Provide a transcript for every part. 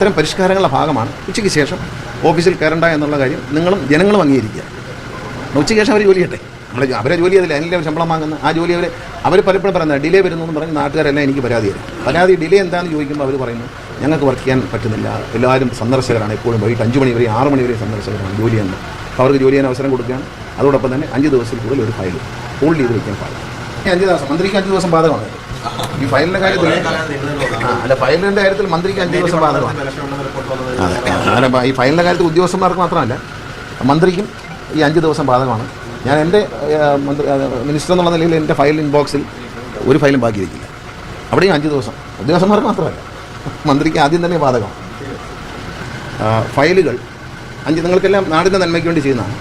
ഇത്തരം പരിഷ്കാരങ്ങളുടെ ഭാഗമാണ് ഉച്ചയ്ക്ക് ശേഷം ഓഫീസിൽ കയറണ്ട എന്നുള്ള കാര്യം നിങ്ങളും ജനങ്ങളും അംഗീകരിക്കുക. ഉച്ചയ്ക്ക് ശേഷം അവർ ജോലി ചെയ്യട്ടെ? അവരെ ജോലി ചെയ്തില്ല അവർ ശമ്പളം വാങ്ങുന്ന ആ ജോലി അവർ അവർ പലപ്പോഴും പറയുന്നത് ഡിലേ വരുന്നു എന്ന് പറഞ്ഞ് നാട്ടുകാരെല്ലാം എനിക്ക് പരാതി തരും. പരാതി ഡിലേ എന്താണെന്ന് ചോദിക്കുമ്പോൾ അവർ പറയുന്നു ഞങ്ങൾക്ക് വർക്ക് ചെയ്യാൻ പറ്റുന്നില്ല. എല്ലാവരും സന്ദർശകരാണ്. എപ്പോഴും വൈകിട്ട് അഞ്ച് മണി വരെ ആറ് മണി വരെ സന്ദർശകരാണ് ജോലി ചെയ്യുന്നത്. അപ്പോൾ അവർക്ക് ജോലി ചെയ്യാൻ അവസരം കൊടുക്കുകയാണ്. അതോടൊപ്പം തന്നെ അഞ്ച് ദിവസത്തിൽ കൂടുതൽ ഒരു ഫയൽ ഹോൾഡ് ചെയ്ത് വയ്ക്കാൻ പാടില്ല. അഞ്ച് ദിവസം മന്ത്രിക്ക് അഞ്ച് ദിവസം ബാധകമാണ്. ഈ ഫയലിന്റെ കാര്യത്തിൽ അല്ല ഫയലിന്റെ കാര്യത്തിൽ മന്ത്രിക്ക് അഞ്ച് ദിവസം ബാധകമാണ്. ഈ ഫയലിന്റെ കാര്യത്തിൽ ഉദ്യോഗസ്ഥന്മാർക്ക് മാത്രമല്ല മന്ത്രിക്കും ഈ അഞ്ച് ദിവസം ബാധകമാണ്. ഞാൻ എന്റെ മന്ത്രി മിനിസ്റ്റർ എന്നുള്ള നിലയിൽ എന്റെ ഫയൽ ഇൻബോക്സിൽ ഒരു ഫയലും ബാക്കി വയ്ക്കില്ല അവിടെയും അഞ്ച് ദിവസം. ഉദ്യോഗസ്ഥന്മാർക്ക് മാത്രമല്ല മന്ത്രിക്ക് ആദ്യം തന്നെ ബാധകമാണ്. ഫയലുകൾ അഞ്ച് നിങ്ങൾക്കെല്ലാം നാടിന്റെ നന്മയ്ക്ക് വേണ്ടി ചെയ്യുന്നതാണ്.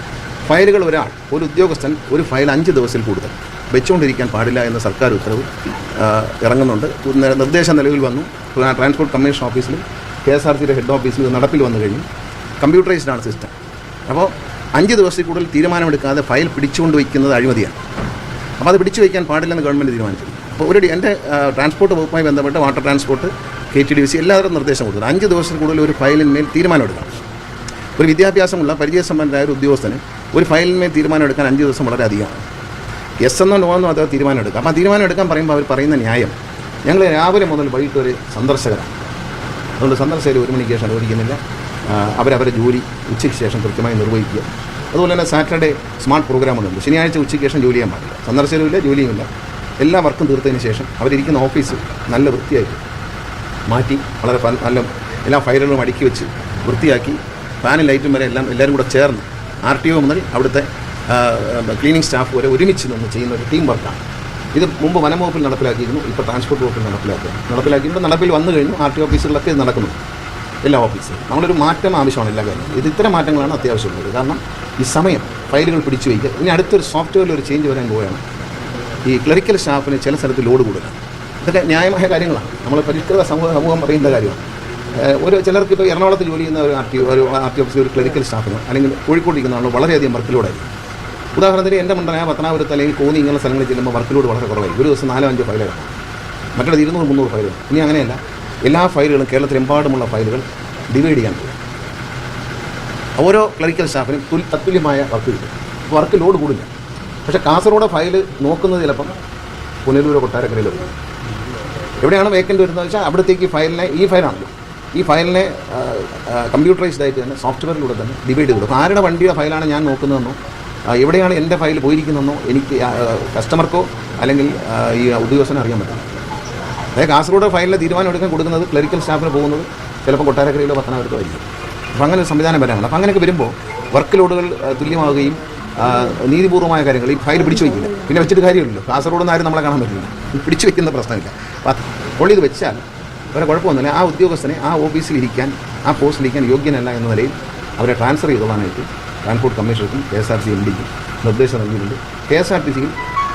ഫയലുകൾ ഒരാൾ ഒരു ഉദ്യോഗസ്ഥൻ ഒരു ഫയൽ അഞ്ച് ദിവസത്തിൽ കൂടുതൽ. വെച്ചുകൊണ്ടിരിക്കാൻ പാടില്ല എന്ന സർക്കാർ ഉത്തരവ് ഇറങ്ങുന്നുണ്ട്. നിർദ്ദേശം നിലവിൽ വന്നു. ട്രാൻസ്പോർട്ട് കമ്മീഷൻ ഓഫീസിലും കെ എസ് ആർ സിയുടെ ഹെഡ് ഓഫീസിലും നടപ്പിൽ വന്നു കഴിഞ്ഞു. കമ്പ്യൂട്ടറൈസ്ഡ് ആണ് സിസ്റ്റം. അപ്പോൾ അഞ്ച് ദിവസത്തിൽ കൂടുതൽ തീരുമാനമെടുക്കാതെ ഫയൽ പിടിച്ചുകൊണ്ട് വയ്ക്കുന്നത് അഴിമതിയാണ്. അപ്പോൾ അത് പിടിച്ചു വയ്ക്കാൻ പാടില്ലെന്ന് ഗവൺമെന്റ് തീരുമാനിച്ചു. അപ്പോൾ ഒരു എന്റെ ട്രാൻസ്പോർട്ട് വകുപ്പുമായി ബന്ധപ്പെട്ട് water transport K T D C എല്ലാവരും നിർദ്ദേശം കൊടുത്തത് അഞ്ച് ദിവസത്തിൽ കൂടുതൽ ഒരു ഫയലിന്മേൽ തീരുമാനമെടുക്കണം ഒരു വിദ്യാഭ്യാസമുള്ള പരിചയസമ്പന്നരായ ഒരു ഉദ്യോഗസ്ഥന് ഒരു ഫയലിന്മേൽ തീരുമാനമെടുക്കാൻ അഞ്ച് ദിവസം വളരെ അധികമാണ്. എസ് എന്നോ നോ എന്നോ തീരുമാനം എടുക്കാം അപ്പോൾ തീരുമാനം എടുക്കാൻ പറയുമ്പോൾ അവർ പറയുന്ന ന്യായം. ഞങ്ങൾ രാവിലെ മുതൽ വൈകിട്ട് ഒരു സന്ദർശകരാണ്. അതുകൊണ്ട് സന്ദർശകർ ഒരു മണിക്ക് ശേഷം അനുവദിക്കുന്നില്ല. അവരവരെ ജോലി ഉച്ചയ്ക്ക് ശേഷം കൃത്യമായി നിർവഹിക്കുക. അതുപോലെ തന്നെ സാറ്റർഡേ സ്മാർട്ട് പ്രോഗ്രാമുകളുണ്ട്. ശനിയാഴ്ച ഉച്ചയ്ക്ക് ശേഷം ജോലി ചെയ്യാൻ പാടില്ല. സന്ദർശകരുമില്ല ജോലിയുമില്ല എല്ലാ വർക്കും തീർത്തതിന് ശേഷം അവരിരിക്കുന്ന ഓഫീസ് നല്ല വൃത്തിയായി മാറ്റി വളരെ നല്ല എല്ലാ ഫയലുകളും അടുക്കി വെച്ച് വൃത്തിയാക്കി ഫാനും ലൈറ്റും വരെ എല്ലാം എല്ലാവരും കൂടെ ചേർന്ന് ആർ ടി ഒ മുതൽ അവിടുത്തെ ക്ലീനിങ് സ്റ്റാഫ് വരെ ഒരുമിച്ച് നിന്ന് ചെയ്യുന്ന ഒരു ടീം വർക്കാണ് ഇത് മുമ്പ് വനം വകുപ്പിൽ നടപ്പിലാക്കിയിരുന്നു ഇപ്പോൾ ട്രാൻസ്പോർട്ട് വകുപ്പിൽ നടപ്പിലാക്കുക നടപ്പിലാക്കിയിട്ട് നടപ്പിൽ വന്നു കഴിഞ്ഞു ആർ ടി ഓഫീസുകളിലൊക്കെ ഇത് നടക്കുന്നു. എല്ലാ ഓഫീസിലും നമ്മളൊരു മാറ്റം ആവശ്യമാണ് എല്ലാ കാര്യങ്ങളും ഇത് ഇത്തരം മാറ്റങ്ങളാണ് അത്യാവശ്യമുള്ളത്. കാരണം ഈ സമയം ഫയലുകൾ പിടിച്ചു വയ്ക്കുക. ഇനി അടുത്തൊരു സോഫ്റ്റ്വെയറിൽ ഒരു ചേഞ്ച് വരാൻ പോവുകയാണ്. ഈ ക്ലറിക്കൽ സ്റ്റാഫിന് ചില സ്ഥലത്ത് ലോഡ് കൂടുതലാണ്. ഇതൊക്കെ ന്യായമായ കാര്യങ്ങളാണ്. നമ്മൾ പരിഷ്കൃത സമൂഹ സമൂഹം പറയുന്ന കാര്യമാണ്. ഒരു ചിലർക്ക് ഇപ്പോൾ എറണാകുളത്ത് ജോലി ചെയ്യുന്ന ഒരു ആർ ടി ഒരു ആർ ടി ഓഫീസിൽ ഒരു ക്ലറിക്കൽ സ്റ്റാഫിനോ അല്ലെങ്കിൽ കോഴിക്കോട് ഇരിക്കുന്ന ആളോ വളരെയധികം വർക്കിലോടായിരിക്കും ഉദാഹരണത്തിന് എന്റെ മണ്ഡലമായ പത്തനാപുരത്ത് അല്ലെങ്കിൽ കോന്നി ഇങ്ങനെയുള്ള സ്ഥലങ്ങളിൽ ചെല്ലുമ്പോൾ വർക്കിലോട് വളരെ കുറവായി. ഒരു ദിവസം നാലോ അഞ്ചോ ഫയലുകൾ മറ്റുള്ളത് ഇരുന്നൂറ് മുന്നൂറ് ഫയലുകൾ ഇനി അങ്ങനെയല്ല. എല്ലാ ഫയലുകളും കേരളത്തിലെമ്പാടുമുള്ള ഫയലുകൾ ഡിവൈഡ് ചെയ്യാൻ പോകും. ഓരോ ക്ലറിക്കൽ സ്റ്റാഫിനും തുൽ തത്തുല്യമായ വർക്ക് കിട്ടും. വർക്ക് ലോഡ് കൂടില്ല പക്ഷേ കാസർഗോഡ് ഫയൽ നോക്കുന്നത് ചിലപ്പം പുനലൂരോ കൊട്ടാരക്കരയിലോ എവിടെയാണ് വേക്കന്റ് വരുന്നത് വെച്ചാൽ അവിടത്തേക്ക് ഫയലിനെ ഈ ഫയലാണല്ലോ ഈ ഫയലിനെ കമ്പ്യൂട്ടറൈസ്ഡ് ആയിട്ട് തന്നെ സോഫ്റ്റ്വെയറിലൂടെ തന്നെ ഡിവൈഡ് ചെയ്തു ആരുടെ വണ്ടിയുടെ ഫയലാണ് ഞാൻ നോക്കുന്നതെന്നോ എവിടെയാണ് എന്റെ ഫയൽ പോയിരിക്കുന്നതെന്നോ എനിക്ക് കസ്റ്റമർക്കോ അല്ലെങ്കിൽ ഈ ഉദ്യോഗസ്ഥനോ അറിയാൻ പറ്റില്ല. അതായത് കാസർഗോഡ് ഫയലിന്റെ തീരുമാനം എടുക്കാൻ കൊടുക്കുന്നത് ക്ലറിക്കൽ സ്റ്റാഫിന് പോകുന്നത് ചിലപ്പോൾ കൊട്ടാരക്കരയിലോ പത്തനാപുരത്തോ ആയിരിക്കും. അപ്പോൾ അങ്ങനെ ഒരു സംവിധാനം വരാനുണ്ട് അപ്പോൾ അങ്ങനെയൊക്കെ വരുമ്പോൾ വർക്ക് ലോഡുകൾ തുല്യമാവുകയും നീതിപൂർവമായ കാര്യങ്ങൾ ഈ ഫയൽ പിടിച്ചു വയ്ക്കില്ല. പിന്നെ വെച്ചിട്ട് കാര്യമില്ലല്ലോ. കാസർഗോഡ് നിന്ന് ആരും നമ്മളെ കാണാൻ പറ്റില്ല. പിടിച്ചു വയ്ക്കുന്ന പ്രശ്നമില്ല. അപ്പോൾ അപ്പോൾ ഇത് വെച്ചാൽ വേറെ കുഴപ്പമൊന്നുമില്ല ആ ഉദ്യോഗസ്ഥനെ ആ ഓഫീസിലിരിക്കാൻ ആ പോസ്റ്റിലിരിക്കാൻ യോഗ്യനല്ല എന്ന നിലയിൽ അവരെ ട്രാൻസ്ഫർ ചെയ്തോളാനായിട്ട് transport കമ്മീഷണർക്കും K S R C M ഡിക്കും നിർദ്ദേശം നൽകിയിട്ടുണ്ട്. കെ എസ് ആർ ടി സിയിൽ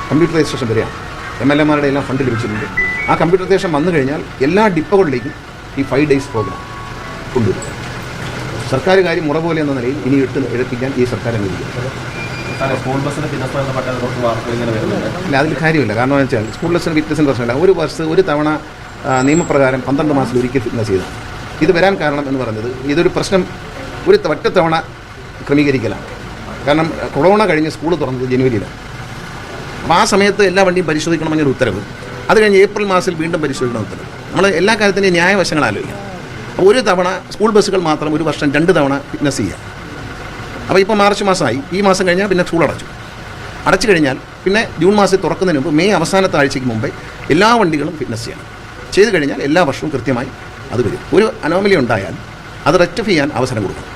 കമ്പ്യൂട്ടറൈസേഷൻ വരെയാണ്. എം എൽ എമാരുടെ എല്ലാം ഫണ്ട് ലഭിച്ചിട്ടുണ്ട് ആ കമ്പ്യൂട്ടറൈസേഷൻ വന്നു കഴിഞ്ഞാൽ എല്ലാ ഡിപ്പോകളിലേക്കും ഈ ഫൈവ് ഡേയ്സ് പ്രോഗ്രാം കൊണ്ടുവരും. സർക്കാർ കാര്യം മുറ പോലെ എന്ന നിലയിൽ ഇനി ഇട്ട് എഴുപ്പിക്കാൻ ഈ സർക്കാർ അനുവദിക്കും. അല്ല അതിൽ കാര്യമില്ല. കാരണം എന്ന് വെച്ചാൽ സ്കൂൾ ബസ്സിന് ഫിറ്റ്നസിന് പ്രശ്നമില്ല. ഒരു ബസ് ഒരു തവണ നിയമപ്രകാരം പന്ത്രണ്ട് മാസത്തിൽ ഒരിക്കൽ ഫിറ്റ്നസ് ചെയ്തു ഇത് വരാൻ കാരണം എന്ന് പറഞ്ഞത് ഇതൊരു പ്രശ്നം ഒരു ഒറ്റത്തവണ തവണ ക്രമീകരിക്കലാണ്. കാരണം കൊറോണ കഴിഞ്ഞ് സ്കൂൾ തുറന്നത് ജനുവരിയിലാണ്. അപ്പോൾ ആ സമയത്ത് എല്ലാ വണ്ടിയും പരിശോധിക്കണമെന്നൊരു ഉത്തരവ്. അത് കഴിഞ്ഞ് ഏപ്രിൽ മാസത്തിൽ വീണ്ടും പരിശോധിക്കണം ഉത്തരവ്. നമ്മൾ എല്ലാ കാര്യത്തിന്റെയും ന്യായവശങ്ങൾ ആലോചിക്കാം അപ്പോൾ ഒരു തവണ സ്കൂൾ ബസ്സുകൾ മാത്രം ഒരു വർഷം രണ്ട് തവണ ഫിറ്റ്നസ് ചെയ്യാം അപ്പോൾ ഇപ്പോൾ മാർച്ച് മാസമായി. ഈ മാസം കഴിഞ്ഞാൽ പിന്നെ സ്കൂൾ അടച്ചു. അടച്ചു കഴിഞ്ഞാൽ പിന്നെ ജൂൺ മാസത്തിൽ തുറക്കുന്നതിന് മുമ്പ് മെയ് അവസാനത്തെ ആഴ്ചയ്ക്ക് മുമ്പേ എല്ലാ വണ്ടികളും ഫിറ്റ്നസ് ചെയ്യണം. ചെയ്ത് കഴിഞ്ഞാൽ എല്ലാ വർഷവും കൃത്യമായി അത് വരും. ഒരു അനോമലി ഉണ്ടായാൽ അത് റെക്ടിഫൈ ചെയ്യാൻ അവസരം കൊടുക്കണം.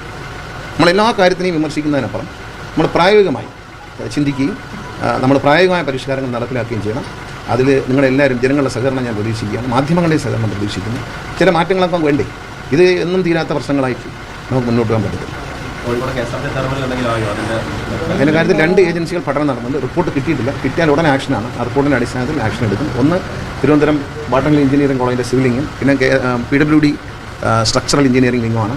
നമ്മൾ എല്ലാ കാര്യത്തിനെയും വിമർശിക്കുന്നതിനപ്പുറം നമ്മൾ പ്രായോഗികമായി ചിന്തിക്കുകയും നമ്മൾ പ്രായോഗികമായ പരിഷ്കാരങ്ങൾ നടപ്പിലാക്കുകയും ചെയ്യണം. അതിൽ നിങ്ങളെല്ലാവരും ജനങ്ങളുടെ സഹകരണം ഞാൻ പ്രതീക്ഷിക്കുകയാണ്. മാധ്യമങ്ങളുടെ സഹകരണം പ്രതീക്ഷിക്കുന്നു. ചില മാറ്റങ്ങളൊക്കെ വേണ്ടേ? ഇത് എന്നും തീരാത്ത പ്രശ്നങ്ങളായിട്ട് നമുക്ക് മുന്നോട്ട് പോകാൻ പറ്റത്തില്ല അതിന്റെ കാര്യത്തിൽ രണ്ട് ഏജൻസികൾ പഠനം നടന്നുണ്ട് റിപ്പോർട്ട് കിട്ടിയിട്ടില്ല. കിട്ടിയാൽ ഉടൻ ആക്ഷനാണ് ആ റിപ്പോർട്ടിന്റെ അടിസ്ഥാനത്തിൽ ആക്ഷൻ എടുക്കും. ഒന്ന് തിരുവനന്തപുരം വാട്ടർ എഞ്ചിനീയറിംഗ് കോളേജിന്റെ സിവിലിങ്ങും പിന്നെ P W D structural engineering വിങ്ങുമാണ്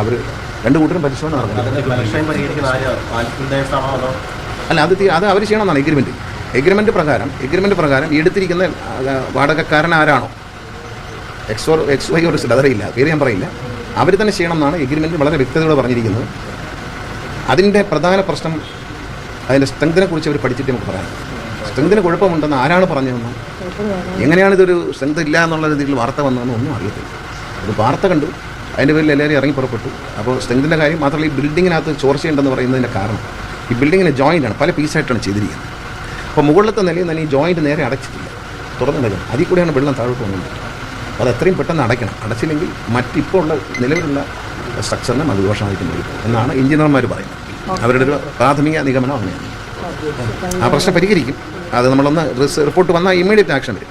അവർ രണ്ട് കൂട്ടരും പരിശോധന നടക്കുന്നത് അല്ല അത് അത് അവർ ചെയ്യണമെന്നാണ് എഗ്രിമെന്റ് എഗ്രിമെന്റ് പ്രകാരം എഗ്രിമെന്റ് പ്രകാരം എടുത്തിരിക്കുന്ന വാടകക്കാരൻ ആരാണോ? എക്സ് ഓർ എക്സ് വൈ ഒരു ഇസഡ് അതറിയില്ല പേര് ഞാൻ പറയില്ല. അവർ തന്നെ ചെയ്യണം എന്നാണ് എഗ്രിമെന്റ് വളരെ വ്യക്തതയോടെ പറഞ്ഞിരിക്കുന്നത്. അതിന്റെ പ്രധാന പ്രശ്നം അതിന്റെ സ്ട്രെങ്തിനെ കുറിച്ച് അവർ പഠിച്ചിട്ട് നമുക്ക് പറയാം. സ്ട്രെങ്തിന് കുഴപ്പമുണ്ടെന്ന് ആരാണ് പറഞ്ഞതെന്നും? എങ്ങനെയാണ് ഇതൊരു സ്ട്രെങ്ത് ഇല്ല എന്നുള്ള രീതിയിൽ വാർത്ത വന്നതെന്ന് ഒന്നും അറിയത്തില്ല. ഒരു വാർത്ത കണ്ടു അതിന്റെ പേരിൽ എല്ലാവരും ഇറങ്ങി പുറപ്പെട്ടു. അപ്പോൾ സ്ട്രെങ്തിന്റെ കാര്യം മാത്രമല്ല ഈ ബിൽഡിങ്ങിനകത്ത് ചോർച്ചയുണ്ടെന്ന് പറയുന്നതിന്റെ കാരണം. ഈ ബിൽഡിങ്ങിന് ജോയിന്റ് ആണ് പല പീസായിട്ടാണ് ചെയ്തിരിക്കുന്നത്. അപ്പോൾ മുകളിലത്തെ നിലയിൽ തന്നെ ഈ ജോയിന്റ് നേരെ അടച്ചിട്ടില്ല. തുറന്നു കിടക്കണം അതിൽ കൂടെയാണ് വെള്ളം താഴോട്ട് വന്നത് അത് എത്രയും പെട്ടെന്ന് അടയ്ക്കണം. അടച്ചില്ലെങ്കിൽ മറ്റിപ്പോൾ ഉള്ള നിലവിലുള്ള സ്ട്രക്ചറിനെ അത് വരും എന്നാണ് എഞ്ചിനീയർമാർ പറയുന്നത്. അവരുടെ ഒരു പ്രാഥമിക നിഗമനം അങ്ങനെയാണ്. ആ പ്രശ്നം പരിഹരിക്കും. അത് നമ്മളൊന്ന് റിപ്പോർട്ട് വന്നാൽ ഇമ്മീഡിയറ്റ് ആക്ഷൻ വരും.